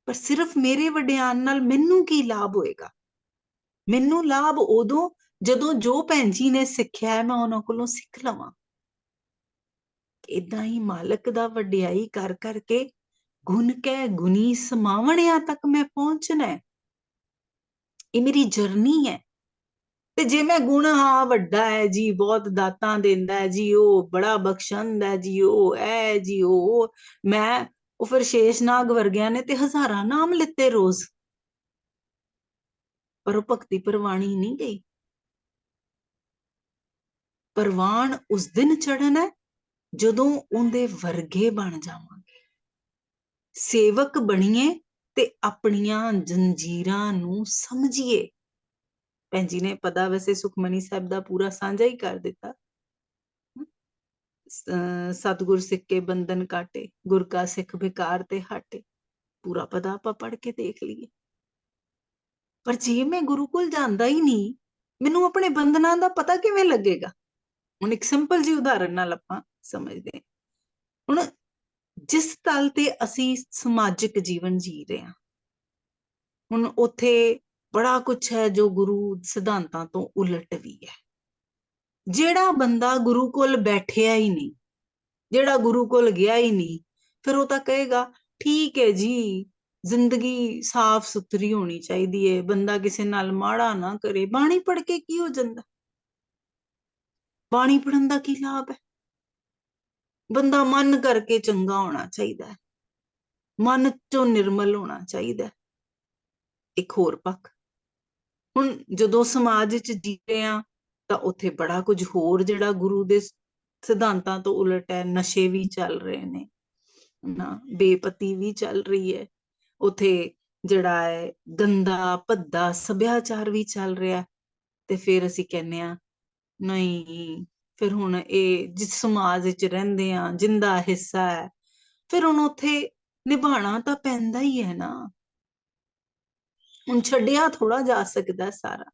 [SPEAKER 1] ਪਰ ਸਿਰਫ ਮੇਰੇ ਵਡਿਆਨ ਨਾਲ ਮੈਨੂੰ ਕੀ ਲਾਭ ਹੋਏਗਾ? ਮੈਨੂੰ ਲਾਭ ਉਦੋਂ ਜਦੋਂ ਜੋ ਭੈਣ ਜੀ ਨੇ ਸਿੱਖਿਆ ਹੈ, ਮੈਂ ਉਹਨਾਂ ਕੋਲੋਂ ਸਿੱਖ ਲਵਾਂ। ਇਦਾਂ ਹੀ ਮਾਲਕ ਦਾ ਵਡਿਆਈ ਕਰ ਕਰਕੇ ਗੁਣ ਕੈ ਗੁਨੀ ਸਮਾਵਣਿਆਂ ਤੱਕ ਮੈਂ ਪਹੁੰਚਣਾ ਹੈ। ਇਹ ਮੇਰੀ ਜਰਨੀ ਹੈ। ਤੇ ਜੇ ਮੈਂ ਗੁਣ, ਹਾਂ, ਵੱਡਾ ਹੈ ਜੀ, ਬਹੁਤ ਦਾਤਾਂ ਦਿੰਦਾ ਹੈ ਜੀ, ਉਹ ਬੜਾ ਬਖਸ਼ੰਦ ਹੈ ਜੀ, ਉਹ ਐ ਜੀ, ਉਹ, ਮੈਂ ਉਹ ਫਿਰ ਸ਼ੇਸ਼ਨਾਗ ਵਰਗਿਆਂ ਨੇ ਤੇ ਹਜ਼ਾਰਾਂ ਨਾਮ ਲਿੱਤੇ ਰੋਜ਼। ਪਰ ਉਹ ਭਗਤੀ ਪ੍ਰਵਾਣੀ ਨਹੀਂ ਗਈ। ਪਰਵਾਨ ਉਸ ਦਿਨ ਚੜਨਾ ਜਦੋਂ ਉਹਦੇ ਵਰਗੇ ਬਣ ਜਾਵਾਂਗੇ। ਸੇਵਕ ਬਣੀਏ ਤੇ ਆਪਣੀਆਂ ਜੰਜੀਰਾਂ ਨੂੰ ਸਮਝੀਏ। ਭੈਣ ਜੀ ਨੇ ਪਤਾ ਵੈਸੇ ਸੁਖਮਨੀ ਸਾਹਿਬ ਦਾ ਪੂਰਾ ਸਾਂਝਾ ਹੀ ਕਰ ਦਿੱਤਾ। ਸਤਗੁਰ ਸਿੱਖ ਕੇ ਬੰਧਨ ਕਾਟੇ, ਗੁਰ ਕਾ ਸਿੱਖ ਬਿਕਾਰ ਤੇ ਹਟੇ। ਪੂਰਾ ਪਤਾ ਆਪਾਂ ਪੜ ਕੇ ਦੇਖ ਲਈਏ। ਪਰ ਜੇ ਮੈਂ ਗੁਰੂ ਕੋਲ ਜਾਂਦਾ ਹੀ ਨਹੀਂ, ਮੈਨੂੰ ਆਪਣੇ ਬੰਧਨਾਂ ਦਾ ਪਤਾ ਕਿਵੇਂ ਲੱਗੇਗਾ? ਹੁਣ ਇੱਕ ਸਿੰਪਲ ਜੀ ਉਦਾਹਰਨ ਨਾਲ ਆਪਾਂ ਸਮਝਦੇ ਹਾਂ। ਹੁਣ ਜਿਸ ਤਲ ਤੇ ਅਸੀਂ ਸਮਾਜਿਕ ਜੀਵਨ ਜੀ ਰਹੇ ਹਾਂ। ਹੁਣ ਉੱਥੇ ਬੜਾ ਕੁਝ ਹੈ ਜੋ ਗੁਰੂ ਸਿਧਾਂਤਾਂ ਤੋਂ ਉਲਟ ਵੀ ਹੈ। ਜਿਹੜਾ ਬੰਦਾ ਗੁਰੂ ਕੋਲ ਬੈਠਿਆ ਹੀ ਨਹੀਂ, ਜਿਹੜਾ ਗੁਰੂ ਕੋਲ ਗਿਆ ਹੀ ਨਹੀਂ, ਫਿਰ ਉਹ ਤਾਂ ਕਹੇਗਾ, ਠੀਕ ਹੈ ਜੀ, ਜ਼ਿੰਦਗੀ ਸਾਫ਼ ਸੁਥਰੀ ਹੋਣੀ ਚਾਹੀਦੀ ਹੈ ਬੰਦਾ ਕਿਸੇ ਨਾਲ ਮਾੜਾ ਨਾ ਕਰੇ। ਬਾਣੀ ਪੜ੍ਹ ਕੇ ਕੀ ਹੋ ਜਾਂਦਾ? ਬਾਣੀ ਪੜਨ ਦਾ ਕੀ ਲਾਭ ਹੈ? ਬੰਦਾ ਮਨ ਕਰਕੇ ਚੰਗਾ ਹੋਣਾ ਚਾਹੀਦਾ ਹੈ। ਮਨ ਚੋਂ ਨਿਰਮਲ ਹੋਣਾ ਚਾਹੀਦਾ ਹੈ। ਇੱਕ ਹੋਰ ਪੱਖ। ਹੁਣ ਜਦੋਂ ਸਮਾਜ ਵਿੱਚ ਜੀ ਰਹੇ ਆ ਤਾਂ ਉੱਥੇ ਬੜਾ ਕੁਝ ਹੋਰ ਜਿਹੜਾ ਗੁਰੂ ਦੇ ਸਿਧਾਂਤਾਂ ਤੋਂ ਉਲਟ ਹੈ। ਨਸ਼ੇ ਵੀ ਚੱਲ ਰਹੇ ਨੇ ਨਾ ਬੇਪਤੀ ਵੀ ਚੱਲ ਰਹੀ ਹੈ। ਉਥੇ ਜਿਹੜਾ ਹੈ, ਗੰਦਾ, ਭੱਦਾ ਸੱਭਿਆਚਾਰ ਵੀ ਚੱਲ ਰਿਹਾ ਤੇ ਫਿਰ ਅਸੀਂ ਕਹਿੰਨੇ ਆ ਨਹੀਂ ਫਿਰ ਹੁਣ ਇਹ ਜਿਸ ਸਮਾਜ ਵਿੱਚ ਰਹਿੰਦੇ ਆ ਜਿੰਦਾ ਹਿੱਸਾ ਹੈ, ਫਿਰ ਹੁਣ ਉੱਥੇ ਨਿਭਾਣਾ ਤਾਂ ਪੈਂਦਾ ਹੀ ਹੈ ਨਾ। ਹੁਣ ਛੱਡਿਆ ਥੋੜਾ ਜਾ ਸਕਦਾ ਸਾਰਾ।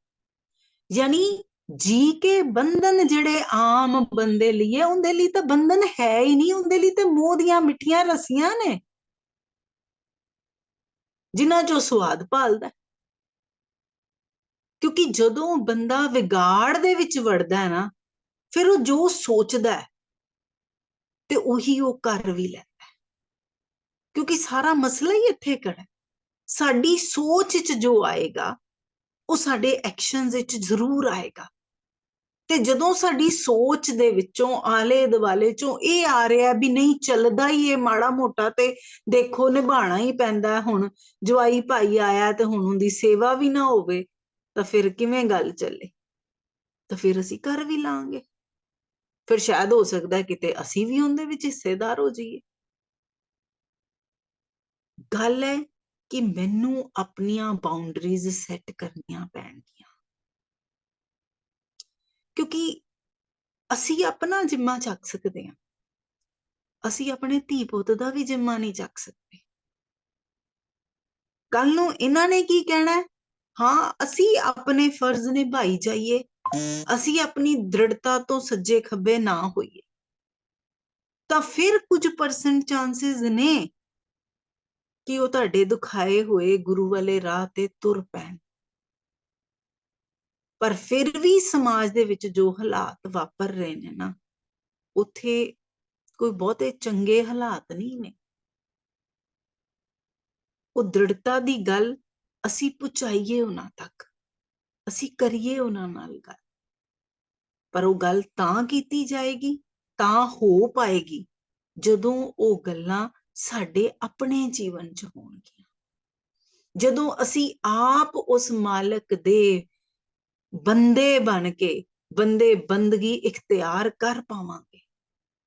[SPEAKER 1] ਯਾਨੀ ਜੀ ਕੇ ਬੰਧਨ ਜਿਹੜੇ ਆਮ ਬੰਦੇ ਲਈ ਉਹਦੇ ਲਈ ਤਾਂ ਬੰਧਨ ਹੈ ਹੀ ਨਹੀਂ, ਉਹਦੇ ਲਈ ਤਾਂ ਮੋਹ ਦੀਆਂ ਮਿੱਠੀਆਂ ਰਸੀਆਂ ਨੇ। ਜਿਨ੍ਹਾਂ ਚੋਂ ਸਵਾਦ ਭਾਲਦਾ ਕਿਉਂਕਿ ਜਦੋਂ ਬੰਦਾ ਵਿਗਾੜ ਦੇ ਵਿੱਚ ਵੜਦਾ ਹੈ ਨਾ ਫਿਰ ਉਹ ਜੋ ਸੋਚਦਾ ਤੇ ਉਹੀ ਉਹ ਕਰ ਵੀ ਲੈਂਦਾ ਕਿਉਂਕਿ ਸਾਰਾ ਮਸਲਾ ਹੀ ਇੱਥੇ ਖੜਾ ਸਾਡੀ ਸੋਚ ਵਿੱਚ ਜੋ ਆਏਗਾ, ਉਹ ਸਾਡੇ ਐਕਸ਼ਨਸ ਵਿੱਚ ਜ਼ਰੂਰ ਆਏਗਾ। ਤੇ ਜਦੋਂ ਸਾਡੀ ਸੋਚ ਦੇ ਵਿੱਚੋਂ ਆਲੇ ਦੁਆਲੇ ਚੋਂ ਇਹ ਆ ਰਿਹਾ ਵੀ ਨਹੀਂ, ਚੱਲਦਾ ਹੀ ਇਹ ਮਾੜਾ ਮੋਟਾ ਤੇ ਦੇਖੋ ਨਿਭਾਣਾ ਹੀ ਪੈਂਦਾ ਹੁਣ ਜਵਾਈ ਭਾਈ ਆਇਆ ਤੇ ਹੁਣ ਉਹਦੀ ਸੇਵਾ ਵੀ ਨਾ ਹੋਵੇ, ਤਾਂ ਫਿਰ ਕਿਵੇਂ ਗੱਲ ਚੱਲੇ? ਤਾਂ ਫਿਰ ਅਸੀਂ ਕਰ ਵੀ ਲਾਂਗੇ। ਫਿਰ ਸ਼ਾਇਦ ਹੋ ਸਕਦਾ ਕਿਤੇ ਅਸੀਂ ਵੀ ਉਹਦੇ ਵਿੱਚ ਹਿੱਸੇਦਾਰ ਹੋ ਜਾਈਏ। ਗੱਲ ਹੈ ਕਿ ਮੈਨੂੰ ਆਪਣੀਆਂ ਬਾਉਂਡਰੀਜ਼ ਸੈੱਟ ਕਰਨੀਆਂ ਪੈਣਗੀਆਂ। ਕਿਉਂਕਿ ਅਸੀਂ ਆਪਣਾ ਜਿੰਮਾ ਚੱਕ ਸਕਦੇ ਹਾਂ। ਅਸੀਂ ਆਪਣੇ ਧੀ ਪੁੱਤ ਦਾ ਵੀ ਜਿੰਮਾ ਨਹੀਂ ਚੱਕ ਸਕਦੇ। ਕੱਲ ਨੂੰ ਇਹਨਾਂ ਨੇ ਕੀ ਕਹਿਣਾ ਹਾਂ, ਅਸੀਂ ਆਪਣੇ ਫਰਜ਼ ਨਿਭਾਈ ਜਾਈਏ। ਅਸੀਂ ਆਪਣੀ ਦ੍ਰਿੜਤਾ ਤੋਂ ਸੱਜੇ ਖੱਬੇ ਨਾ ਹੋਈਏ। ਤਾਂ ਫਿਰ ਕੁਝ ਪਰਸੈਂਟ ਚਾਂਸਸ ਨੇ ਕਿ ਉਹ ਤੁਹਾਡੇ ਦੁਖਾਏ ਹੋਏ ਗੁਰੂ ਵਾਲੇ ਰਾਹ ਤੇ ਤੁਰ ਪੈਣ। ਪਰ ਫਿਰ ਵੀ ਸਮਾਜ ਦੇ ਵਿੱਚ ਜੋ ਹਾਲਾਤ ਵਾਪਰ ਰਹੇ ਨੇ ਨਾ, ਉੱਥੇ ਕੋਈ ਬਹੁਤੇ ਚੰਗੇ ਹਾਲਾਤ ਨਹੀਂ ਨੇ। ਉਹ ਦ੍ਰਿੜਤਾ ਦੀ ਗੱਲ ਅਸੀਂ ਪਹੁੰਚਾਈਏ ਉਹਨਾਂ ਤੱਕ। ਅਸੀਂ ਕਰੀਏ ਉਹਨਾਂ ਨਾਲ ਗੱਲ। ਪਰ ਉਹ ਗੱਲ ਤਾਂ ਕੀਤੀ ਜਾਏਗੀ, ਤਾਂ ਹੋ ਪਾਏਗੀ, ਜਦੋਂ ਉਹ ਗੱਲਾਂ ਸਾਡੇ ਆਪਣੇ ਜੀਵਨ 'ਚ ਹੋਣਗੀਆਂ। ਜਦੋਂ ਅਸੀਂ ਆਪ ਉਸ ਮਾਲਕ ਦੇ ਬੰਦੇ ਬਣ ਕੇ ਬੰਦੇ ਬੰਦਗੀ ਇਖਤਿਆਰ ਕਰ ਪਾਵਾਂਗੇ,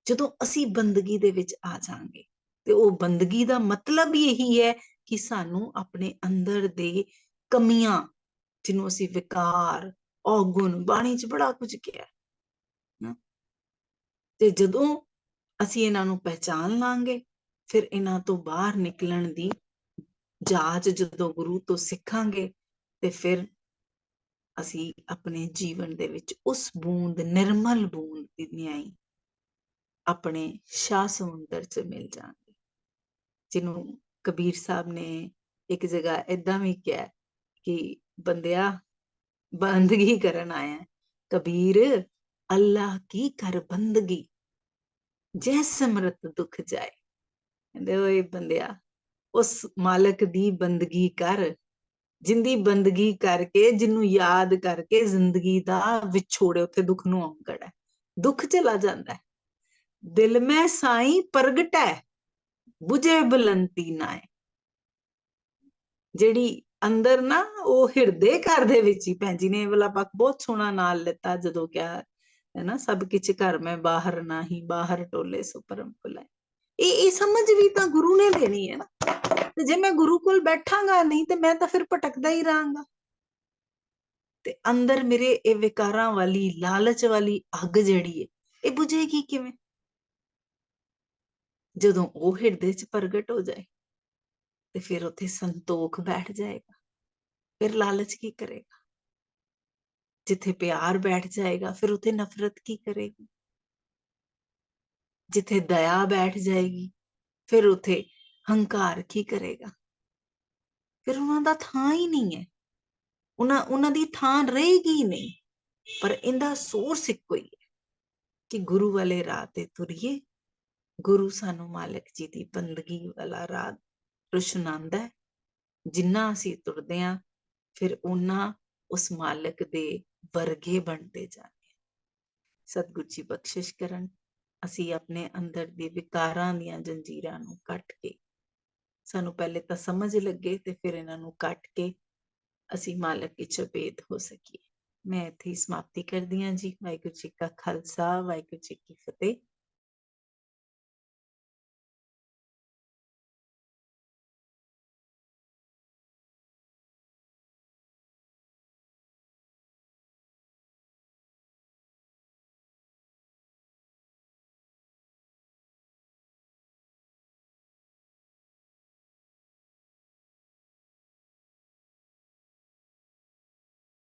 [SPEAKER 1] ਜਦੋਂ ਅਸੀਂ ਬੰਦਗੀ ਦੇ ਵਿੱਚ ਆ ਜਾਾਂਗੇ, ਤੇ ਉਹ ਬੰਦਗੀ ਦਾ ਮਤਲਬ ਇਹੀ ਹੈ ਕਿ ਸਾਨੂੰ ਆਪਣੇ ਅੰਦਰ ਦੇ ਕਮੀਆਂ ਜਿਹਨੂੰ ਅਸੀਂ ਵਿਕਾਰ ਔਗੁਣ ਬਾਣੀ 'ਚ ਬੜਾ ਕੁਝ ਕਿਹਾ ਨਾ ਤੇ ਜਦੋਂ ਅਸੀਂ ਇਹਨਾਂ ਨੂੰ ਪਹਿਚਾਨ ਲਾਂਗੇ ਫਿਰ ਇਹਨਾਂ ਤੋਂ ਬਾਹਰ ਨਿਕਲਣ ਦੀ ਜਾਂਚ ਜਦੋਂ ਗੁਰੂ ਤੋਂ ਸਿੱਖਾਂਗੇ ਤੇ ਫਿਰ ਅਸੀਂ ਆਪਣੇ ਜੀਵਨ ਦੇ ਵਿੱਚ ਉਸ ਬੂੰਦ ਨਿਰਮਲ ਬੂੰਦ ਦੀ ਨਿਆਈ ਆਪਣੇ ਸ਼ਾਹ ਸਮੁੰਦਰ 'ਚ ਮਿਲ ਜਾਣਗੇ ਜਿਹਨੂੰ ਕਬੀਰ ਸਾਹਿਬ ਨੇ ਇੱਕ ਜਗ੍ਹਾ ਇਦਾਂ ਵੀ ਕਿਹਾ ਕਿ ਬੰਦਿਆ, ਬੰਦਗੀ ਕਰਨ ਆਇਆ ਕਬੀਰ, ਅੱਲਾਹ ਕੀ ਕਰ ਬੰਦਗੀ? ਜੈ ਸਮਰਤ ਦੁੱਖ ਜਾਏ। ਕਹਿੰਦੇ ਓਏ ਬੰਦਿਆ, ਉਸ ਮਾਲਕ ਦੀ ਬੰਦਗੀ ਕਰ। ਜਿੰਦੀ ਬੰਦਗੀ ਕਰਕੇ ਜਿਹਨੂੰ ਯਾਦ ਕਰਕੇ ਜ਼ਿੰਦਗੀ ਦਾ ਵਿਛੋੜੇ ਉੱਥੇ ਦੁੱਖ ਨੂੰ ਆਉਂਦਾ ਹੈ। ਦੁੱਖ ਚਲਾ ਜਾਂਦਾ ਹੈ। ਦਿਲ ਮੈਂ ਸਾਈ ਪ੍ਰਗਟੈ 부ਝੇ ਬਲੰਤੀ ਨਾਏ। ਜਿਹੜੀ ਅੰਦਰ ਨਾ ਉਹ ਹਿਰਦੇ ਘਰ ਦੇ ਵਿੱਚ ਹੀ ਭੈਣ ਜੀ ਨੇ ਇਹ ਵਾਲਾ ਪੱਖ ਬਹੁਤ ਸੋਹਣਾ ਨਾਲ ਲਿੱਤਾ ਜਦੋਂ ਕਿਹਾ, ਹੈ ਨਾ, ਸਭ ਕਿਛ ਘਰ ਮੈਂ ਬਾਹਰ ਨਹੀਂ ਬਾਹਰ ਟੋਲੇ ਸੋ ਪਰਮ ਭੁਲਾਏ ਇਹ ਇਹ ਸਮਝ ਵੀ ਤਾਂ ਗੁਰੂ ਨੇ ਦੇਣੀ ਹੈ ਨਾ। ਤੇ ਜੇ ਮੈਂ ਗੁਰੂ ਕੋਲ ਬੈਠਾਂਗਾ ਨਹੀਂ ਤੇ ਮੈਂ ਤਾਂ ਫਿਰ ਭਟਕਦਾ ਹੀ ਰਹਾਂਗਾ। ਤੇ ਅੰਦਰ ਮੇਰੇ ਇਹ ਵਿਕਾਰਾਂ ਵਾਲੀ, ਲਾਲਚ ਵਾਲੀ ਅੱਗ ਜਿਹੜੀ ਹੈ, ਇਹ ਬੁਝੇਗੀ ਕਿਵੇਂ? ਜਦੋਂ ਉਹ ਹਿਰਦੇ 'ਚ ਪ੍ਰਗਟ ਹੋ ਜਾਏ। ਤੇ ਫਿਰ ਉੱਥੇ ਸੰਤੋਖ ਬੈਠ ਜਾਏਗਾ, ਫਿਰ ਲਾਲਚ ਕੀ ਕਰੇਗਾ? ਜਿੱਥੇ ਪਿਆਰ ਬੈਠ ਜਾਏਗਾ, ਫਿਰ ਉੱਥੇ ਨਫ਼ਰਤ ਕੀ ਕਰੇਗੀ? ਜਿੱਥੇ ਦਇਆ ਬੈਠ ਜਾਏਗੀ, ਫਿਰ ਉੱਥੇ ਹੰਕਾਰ ਕੀ ਕਰੇਗਾ? ਫਿਰ ਉਹਨਾਂ ਦਾ ਥਾਂ ਹੀ ਨਹੀਂ ਹੈ। ਉਹਨਾਂ ਉਹਨਾਂ ਦੀ ਥਾਂ ਰਹੇਗੀ ਨਹੀਂ, ਪਰ ਇਹਦਾ ਸੋਰਸ ਇੱਕੋ ਹੀ ਹੈ ਕਿ ਗੁਰੂ ਵਾਲੇ ਰਾਹ ਤੇ ਤੁਰੀਏ। ਗੁਰੂ ਸਾਨੂੰ ਮਾਲਕ ਜੀ ਦੀ ਬੰਦਗੀ ਵਾਲਾ ਰਾਹ ਰੁਸ਼ਨਾਂਦਾ ਜਿੰਨਾ ਅਸੀਂ ਤੁਰਦੇ ਹਾਂ, ਫਿਰ ਉਹਨਾਂ ਉਸ ਮਾਲਕ ਦੇ ਵਰਗੇ ਬਣਦੇ ਜਾਂਦੇ ਸਤਿਗੁਰੂ ਜੀ ਬਖਸ਼ਿਸ਼ ਕਰਨ, ਅਸੀਂ ਆਪਣੇ ਅੰਦਰ ਦੇ ਵਿਕਾਰਾਂ ਦੀਆਂ ਜੰਜੀਰਾਂ ਨੂੰ ਕੱਟ ਕੇ, ਸਾਨੂੰ ਪਹਿਲੇ ਤਾਂ ਸਮਝ ਲੱਗੇ ਤੇ ਫਿਰ ਇਹਨਾਂ ਨੂੰ ਕੱਟ ਕੇ, ਅਸੀਂ ਮਾਲਕ ਦੀ ਚਪੇਟ ਹੋ ਸਕੀਏ। ਮੈਂ ਇੱਥੇ ਸਮਾਪਤੀ ਕਰਦੀ ਹਾਂ ਜੀ। ਵਾਹਿਗੁਰੂ ਜੀ ਕਾ ਖਾਲਸਾ, ਵਾਹਿਗੁਰੂ ਜੀ ਕੀ ਫਤਿਹ।